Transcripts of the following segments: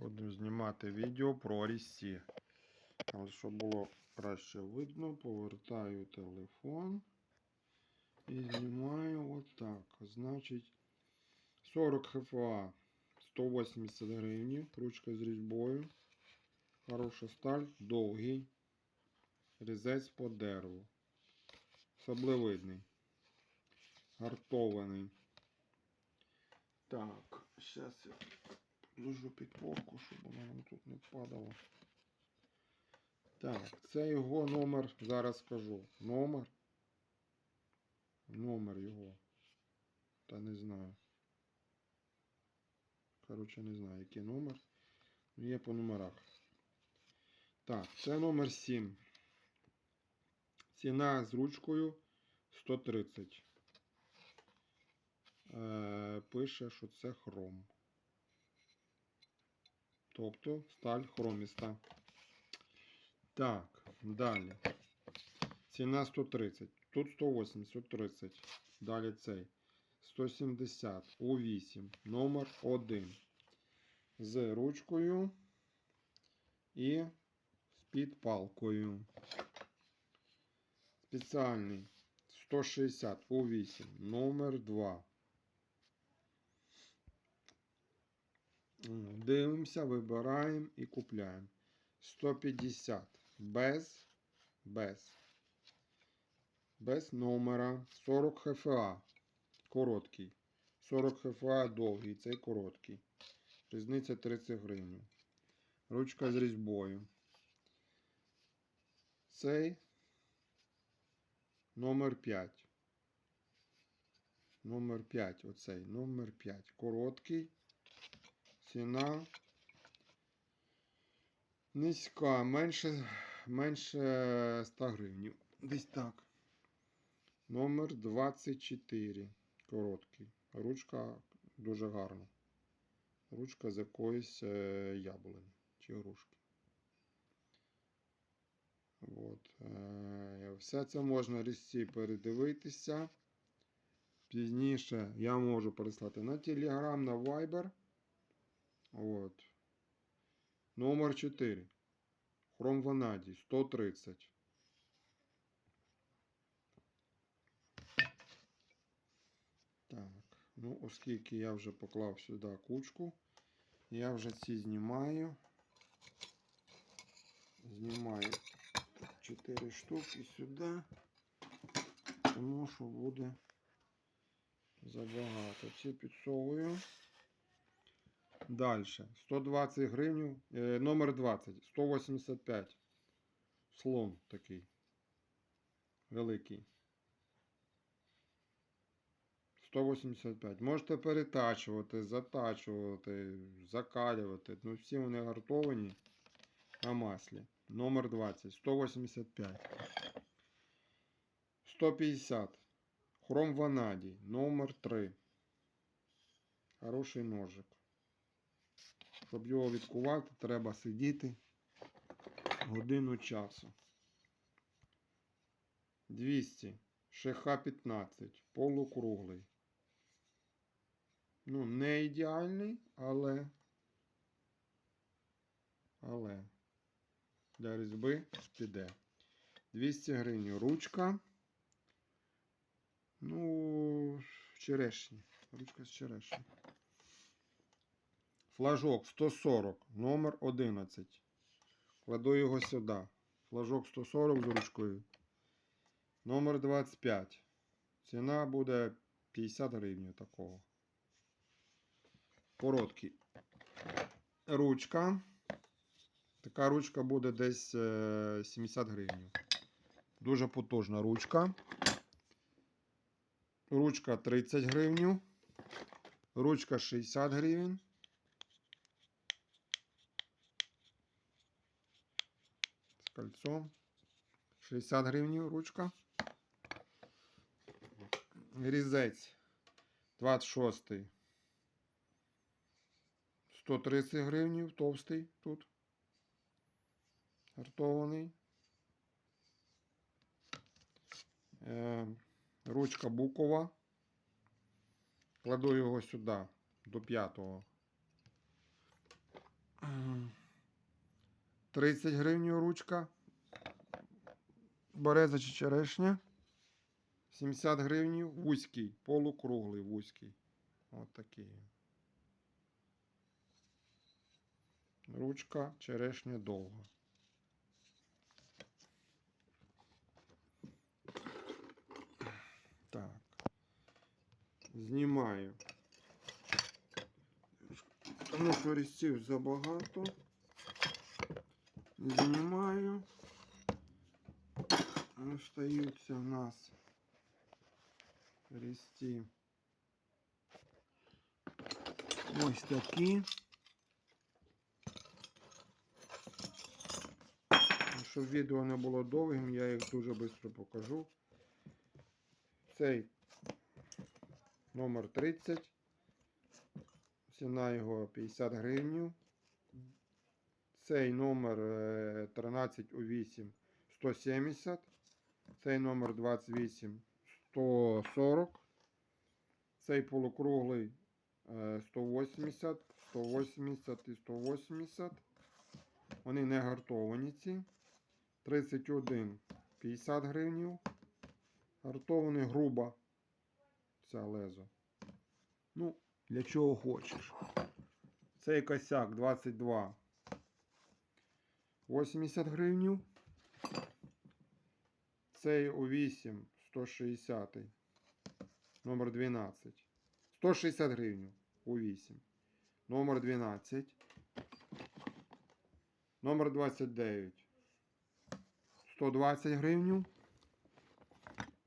Будемо знімати відео про різці. Щоб було краще видно, повертаю телефон і знімаю отак. Значить, 40 ХФА 180 гривень, ручка з різьбою. Хороша сталь, довгий. Різець по дереву. Саблевидний. Гартований. Так, зараз я Ложу підпорку, щоб воно нам тут не падало. Так, це його номер, зараз скажу. Номер. Номер його. Та не знаю. Коротше, не знаю, який номер. Ну, Є по номерах. Так, це номер 7. Ціна з ручкою 130. Е, пише, що це хром. Тобто сталь хроміста. Так, далі. Ціна 130. Тут 180, 130. Далі цей. 170 у 8. Номер 1. З ручкою і з підпалкою. Спеціальний 160 у 8. Номер 2. Дивимося, вибираємо і купляємо. 150 без, без, без номера. 40 ХФА. Короткий. 40 ХФА довгий, цей короткий. Різниця 30 гривень. Ручка з різьбою. Цей номер 5. Номер 5. Оцей номер 5. Короткий. Ціна низька, менше, менше 100 гривень. Десь так. Номер 24. Короткий. Ручка дуже гарна. Ручка з якоїсь е, яблуні чи грушки. От. Е, все це можна різці передивитися. Пізніше я можу переслати на Telegram, на Viber. От. Номер 4. Хром ванадій 130. Так, ну, оскільки я вже поклав сюди кучку, я вже ці знімаю. Знімаю 4 штуки сюди, тому що буде забагато. Ці підсовую. Дальше. 120 гривень. Е, номер 20. 185. Слон такий. Великий. 185. Можете перетачувати, затачувати, закалювати. Ну, всі вони гартовані на маслі. Номер 20. 185. 150. Хром ванадій. Номер 3. Хороший ножик. Щоб його відкувати, треба сидіти годину часу. 200. ШХ-15. Полукруглий. Ну, не ідеальний, але. Але. Для різьби піде. 200 гривень ручка. Ну, черешні. Ручка з черешні. Флажок 140, номер 11. Кладу його сюди. Флажок 140 з ручкою. Номер 25. Ціна буде 50 гривень такого. Короткий. Ручка. Така ручка буде десь е, 70 гривень. Дуже потужна ручка. Ручка 30 гривень. Ручка 60 гривень. З кольцом. 60 гривень ручка. Різець 26. 130 гривень, товстий тут. Гартований. Е, ручка букова. Кладу його сюди до п'ятого. М, 30 гривень ручка. Береза чи черешня. 70 гривень вузький, полукруглий вузький. От такий. Ручка, черешня довга. Так. Знімаю. Тому що різців забагато. Знімаю. Остаються в нас різці. Ось такі. Щоб відео не було довгим, я їх дуже швидко покажу. Цей номер 30. Ціна його 50 гривень. Цей номер е, 13 у 8 170. Цей номер 28 140. Цей полукруглий е, 180, 180 і 180. Вони не гартовані ці. 31 50 гривень. Гартований грубо. Ця лезо. Ну, для чого хочеш. Цей косяк 22 80 гривень. Цей у 8 160. Номер 12. 160 гривень у 8. Номер 12. Номер 29. 120 гривень.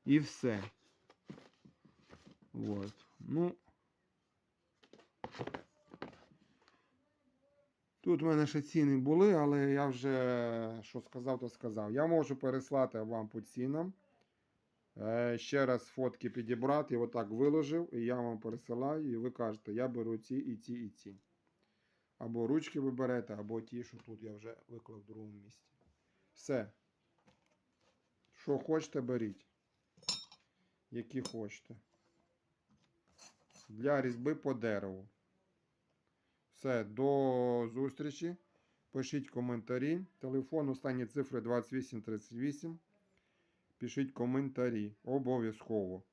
І все. Вот. Ну. Тут в мене ще ціни були, але я вже що сказав, то сказав. Я можу переслати вам по цінам. Е, ще раз фотки підібрати, отак виложив, і я вам пересилаю, і ви кажете, я беру ці і ці і ці. Або ручки ви берете, або ті, що тут я вже виклав в другому місці. Все. Що хочете, беріть. Які хочете. Для різьби по дереву. Все, до зустрічі. Пишіть коментарі. Телефон останні цифри 2838. Пишіть коментарі. Обов'язково.